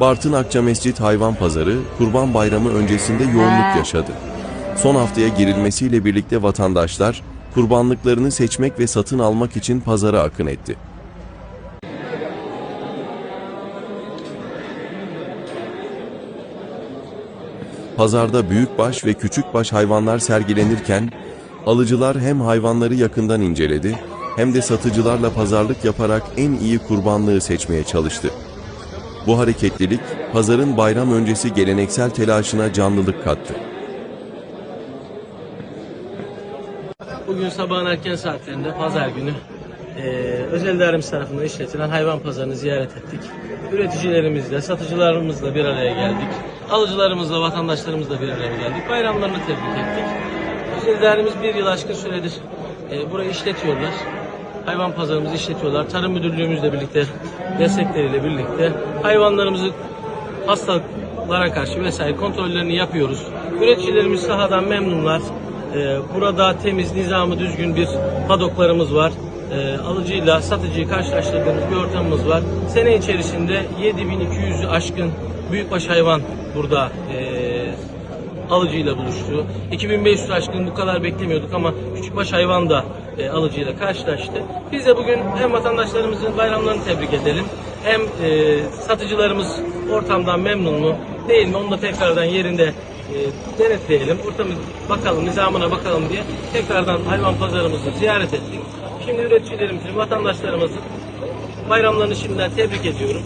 Bartın Akçamescit Hayvan Pazarı Kurban Bayramı öncesinde yoğunluk yaşadı. Son haftaya girilmesiyle birlikte vatandaşlar kurbanlıklarını seçmek ve satın almak için pazara akın etti. Pazarda büyükbaş ve küçükbaş hayvanlar sergilenirken alıcılar hem hayvanları yakından inceledi hem de satıcılarla pazarlık yaparak en iyi kurbanlığı seçmeye çalıştı. Bu hareketlilik pazarın bayram öncesi geleneksel telaşına canlılık kattı. Bugün sabahın erken saatlerinde pazar günü eee özel dairemiz tarafından işletilen hayvan pazarını ziyaret ettik. Üreticilerimizle, satıcılarımızla bir araya geldik. Alıcılarımızla, vatandaşlarımızla bir araya geldik. Bayramlarını tebrik ettik. Özel dairemiz bir yıl aşkın süredir eee, burayı işletiyorlar. Hayvan pazarımızı işletiyorlar. Tarım Müdürlüğümüzle birlikte, destekleriyle birlikte hayvanlarımızı hastalıklara karşı vesaire kontrollerini yapıyoruz. Üreticilerimiz sahadan memnunlar. Ee, burada temiz, nizamı düzgün bir padoklarımız var. Ee, alıcıyla satıcıyı karşılaştırdığımız bir ortamımız var. Sene içerisinde 7200'ü aşkın büyükbaş hayvan burada ee, alıcıyla buluştu. 2500 aşkın bu kadar beklemiyorduk ama küçükbaş hayvan da e, alıcıyla karşılaştı. Biz de bugün hem vatandaşlarımızın bayramlarını tebrik edelim hem e, satıcılarımız ortamdan memnun mu değil mi onu da tekrardan yerinde e, denetleyelim. Ortamı bakalım, nizamına bakalım diye tekrardan hayvan pazarımızı ziyaret ettik. Şimdi üreticilerimizin, vatandaşlarımızın bayramlarını şimdiden tebrik ediyorum.